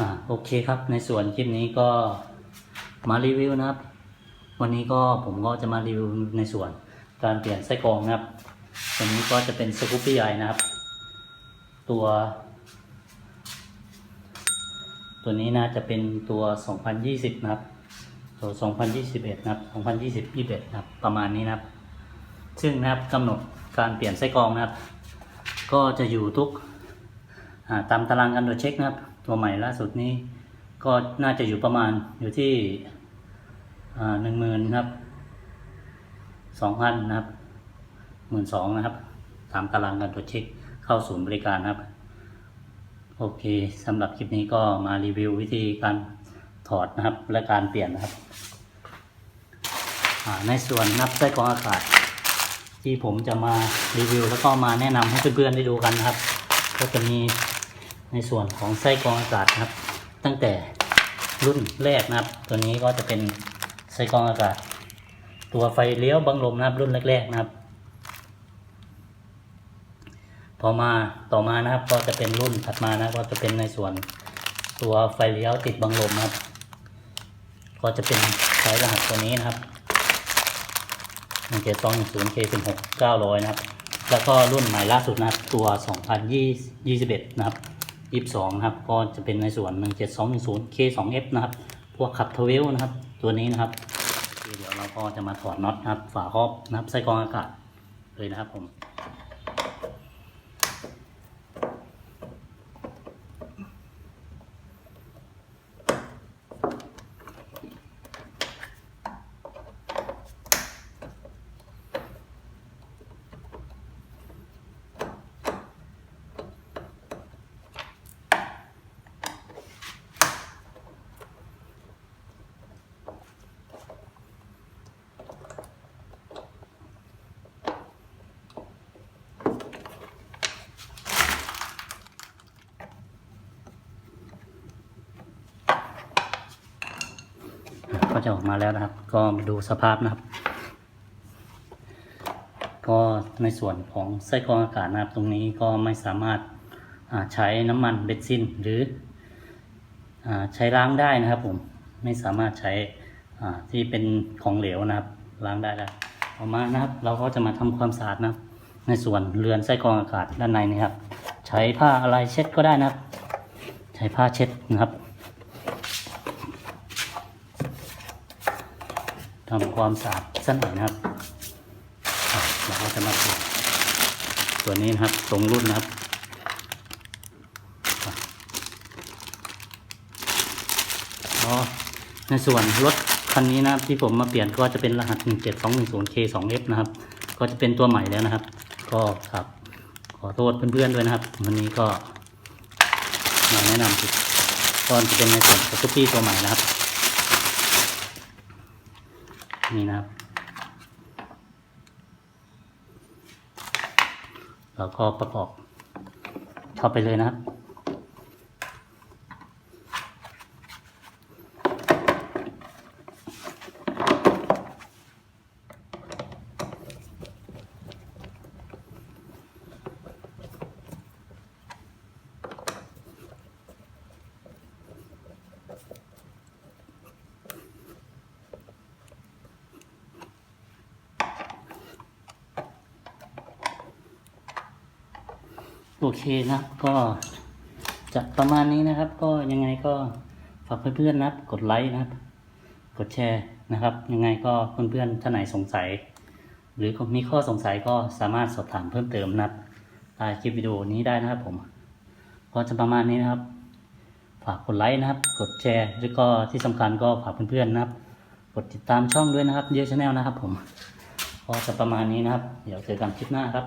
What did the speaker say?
อ่าโอเคครับ ในส่วนคลิปนี้ก็มารีวิวนะครับ วันนี้ก็ผมก็จะมารีวิวในส่วนการเปลี่ยนไส้กรองนะครับตัวนี้ก็จะเป็นสกูปปี้ไอนะครับ ตัว ตัวนี้น่าจะเป็นตัว 2020 นะครับ ตัว 2021 นะครับ 2020 21นะครับ ประมาณนี้นะครับ ซึ่งนะครับกำหนดการเปลี่ยนไส้กรองนะครับ ก็จะอยู่ทุกตามตารางการตรวจเช็คนะครับ ตัวใหม่ล่าสุดนี้ ก็น่าจะอยู่ประมาณอยู่ที่หนึ่งหมื่นครับสองพันนะครับหมื่นสองนะครับตามตารางการตรวจเช็คเข้าศูนย์บริการนะครับ โอเคสำหรับคลิปนี้ก็มารีวิววิธีการถอดนะครับ และการเปลี่ยนนะครับ ในส่วนนับไส้กรองอากาศ ที่ผมจะมารีวิว แล้วก็มาแนะนำให้เพื่อนๆได้ดูกันนะครับ ก็จะมี ในส่วนของไส้กรองอากาศนะครับ ตั้งแต่รุ่นแรกนะครับ ตัวนี้ก็จะเป็นไส้กรองอากาศ ตัวไฟเลี้ยวบังลมนะครับรุ่นแรกๆนะครับ พอมาต่อมานะครับก็จะเป็นรุ่นถัดมานะก็จะเป็นในส่วนตัวไฟเลี้ยวติดบังลมนะครับ ก็จะเป็นใช้รหัสตัวนี้นะครับหนึ่งเจ็ดสองหนึ่งศูนย์เคสิบหกเก้าร้อยนะครับ แล้วก็รุ่นใหม่ล่าสุดนะตัวสองพันยี่สิบเอ็ดนะครับ ยี่สิบสองนะครับ ก็จะเป็นในส่วนหนึ่งเจ็ดสองหนึ่งศูนย์เคสองเอฟนะครับ พวกขับทเวลนะครับ ตัวนี้นะครับ เดี๋ยวเราก็จะมาถอดน็อตนะครับ ฝาครอบนะครับไส้กรองอากาศเลยนะครับผม ก็จะออกมาแล้วนะครับ ก็มาดูสภาพนะครับ ก็ในส่วนของไส้กรองอากาศนะครับ ตรงนี้ก็ไม่สามารถใช้น้ำมันเบนซินหรืออใช้ล้างได้นะครับผมไม่สามารถใช้ที่เป็นของเหลวนะครับล้างได้แล้วต่อมานะครับ เราก็จะมาทำความสะอาดนะครับ ในส่วนเรือนไส้กรองอากาศด้านในนี่ครับ ใช้ผ้าอะไรเช็ดก็ได้นะครับ ใช้ผ้าเช็ดนะครับ ทำความสะอาดสักหน่อยนะครับอะเราก็จะมาเปลี่ยนตัวนี้นะครับตรงรุ่นนะครับอ๋อในส่วนรถคันนี้นะครับที่ผมมาเปลี่ยนก็จะเป็นรหัส 17210K2F นะครับ ก็จะเป็นตัวใหม่แล้วนะครับ ก็ครับ ขอโทษเพื่อนๆด้วยนะครับ วันนี้ก็มาแนะนำผิดก็จะเป็นในส่วนสกูปปี้ตัวใหม่นะครับ นี่นะครับ แล้วก็ประกอบเข้าไปเลยนะครับ โอเคนะครับก็จะประมาณนี้นะครับ ก็ยังไงก็ฝากเพื่อนๆนะครับ กดไลค์นะครับ กดแชร์นะครับ ยังไงก็เพื่อนๆท่านไหนสงสัย หรือมีข้อสงสัยก็สามารถสอบถามเพิ่มเติมนะครับใต้คลิปวิดีโอนี้ได้นะครับผมก็จะประมาณนี้นะครับ ฝากกดไลค์นะครับ กดแชร์ แล้วก็ที่สำคัญก็ฝากเพื่อนๆนะครับ กดติดตามช่องด้วยนะครับเยอะชาแนลนะครับ ผมก็จะประมาณนี้นะครับ เดี๋ยวเจอกันคลิปหน้าครับ